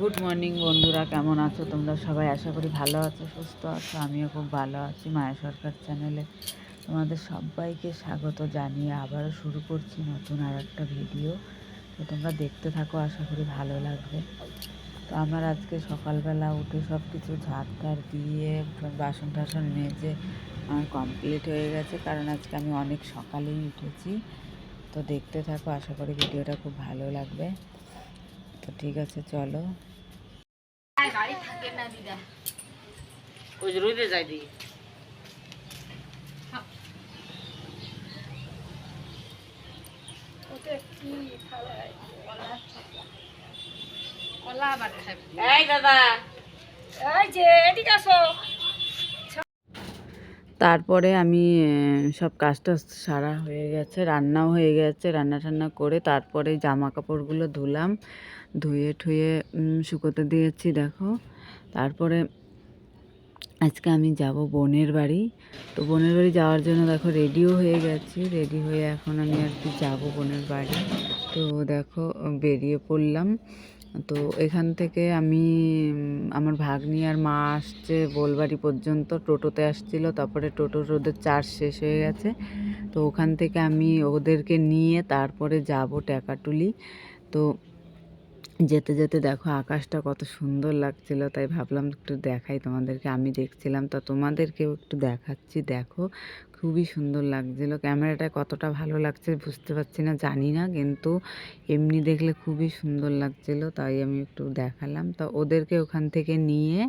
Good morning বন্ধুরা। কেমন আছো তোমরা? সবাই আশা করি ভালো আছো, সুস্থ আছো। আমিও খুব ভালো আছি মায়া সরকার চ্যানেলে। তোমাদের সবাইকে স্বাগত জানিয়ে আবারও শুরু করছি নতুন আর একটা ভিডিও। তো তোমরা দেখতে থাকো, আশা করি ভালো লাগবে। তো আমার আজকে সকালবেলা উঠে সব কিছু ঝাড় টাড় দিয়ে বাসন টাসন মেজে আমার কমপ্লিট হয়ে গেছে। কারণ আজকে আমি অনেক সকালেই উঠেছি। তো দেখতে থাকো, আশা করি ভিডিওটা খুব ভালো লাগবে। তো ঠিক আছে চলো। ওই যে রোদে যাই দিই এই দাদা। তারপরে আমি সব কাজটা সারা হয়ে গেছে, রান্নাও হয়ে গেছে, রান্না টান্না করে তারপরে জামা কাপড়গুলো ধুলাম, ধুয়ে ঠুয়ে শুকোতে দিয়েছি, দেখো। তারপরে আজকে আমি যাব বোনের বাড়ি। তো বোনের বাড়ি যাওয়ার জন্য দেখো রেডিও হয়ে গেছি, রেডি হয়ে এখন আমি আর কি যাব বোনের বাড়ি। তো দেখো, বেরিয়ে পড়লাম। তো এখান থেকে আমি আমার ভাগ্নি আর মা আসছে বোলবাড়ি পর্যন্ত, টোটোতে আসছিল, তারপরে টোটোর ওদের চার্জ শেষ হয়ে গেছে। তো ওখান থেকে আমি ওদেরকে নিয়ে তারপরে যাব ট্যাকাটুলি। তো যেতে যেতে দেখো আকাশটা কত সুন্দর লাগছিল, তাই ভাবলাম একটু দেখাই তোমাদেরকে। আমি দেখছিলাম, তো তোমাদেরকেও একটু দেখাচ্ছি, দেখো। খুবই সুন্দর লাগছিল ক্যামেরাটা কতটা ভালো লাগছে বুঝতে পারছি না, জানি না, কিন্তু এমনি দেখলে খুবই সুন্দর লাগছিল, তাই আমি একটু দেখালাম। তো ওদেরকে ওখান থেকে নিয়ে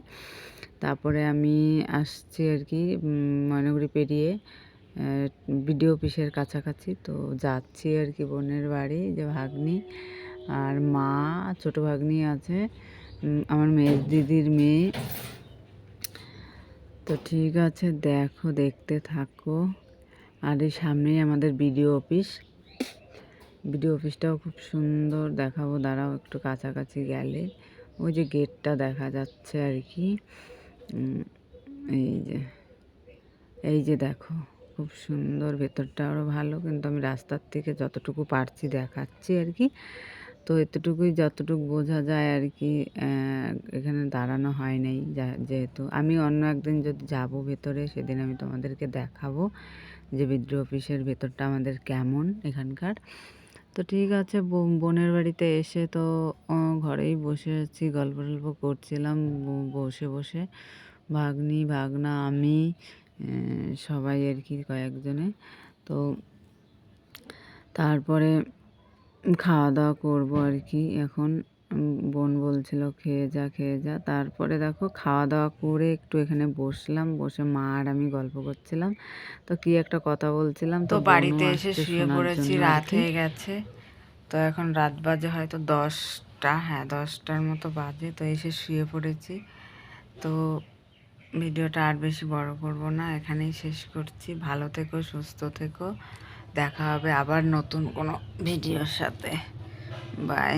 তারপরে আমি আসছি আর কি ময়নাগুড়ি পেরিয়ে বিডিও অফিসের কাছাকাছি। তো যাচ্ছি আর কি বোনের বাড়ি, যে ভাগ্নি। আর মা, ছোট ভাগ্নি আছে আমার মেয়ের দিদির মেয়ে। তো ঠিক আছে, দেখো, দেখতে থাকো। আর এই সামনেই আমাদের বিডিও অফিস। বিডিও অফিসটাও খুব সুন্দর, দেখাবো, দাঁড়াও, একটু কাছাকাছি গেলে। ওই যে গেটটা দেখা যাচ্ছে আর কি। এই যে এই যে দেখো, খুব সুন্দর, ভেতরটা আরও ভালো, কিন্তু আমি রাস্তার থেকে যতটুকু পারছি দেখাচ্ছি আর কি। তো এতটুকুই যতটুকু বোঝা যায় আর কি এখানে দাঁড়ানো হয় নাই যেহেতু। আমি অন্য একদিন যদি যাব ভেতরে, সেদিন আমি তোমাদেরকে দেখাবো যে বিদ্রোহ অফিসের ভেতরটা আমাদের কেমন এখানকার। তো ঠিক আছে বোনের বাড়িতে এসে তো ঘরেই বসে আছি, গল্প টল্প করছিলাম বসে বসে। ভাগ্নি, ভাগনা, আমি সবাই আর কি কয়েকজনে। তো তারপরে খাওয়া দাওয়া করব আর কি। এখন বোন বলছিল খেয়ে যা খেয়ে যা। তারপরে দেখো খাওয়া দাওয়া করে একটু এখানে বসলাম। বসে মা আর আমি গল্প করছিলাম। তো কি একটা কথা বলছিলাম তো বাড়িতে এসে শুয়ে পড়েছি রাত হয়ে গেছে। তো এখন রাত বাজে হয়তো দশটা হ্যাঁ দশটার মতো বাজে। তো এসে শুয়ে পড়েছি। তো ভিডিওটা আর বেশি বড় করব না এখানেই শেষ করছি। ভালো থেকো সুস্থ থেকো। দেখা হবে আবার নতুন কোনো ভিডিওর সাথে। বাই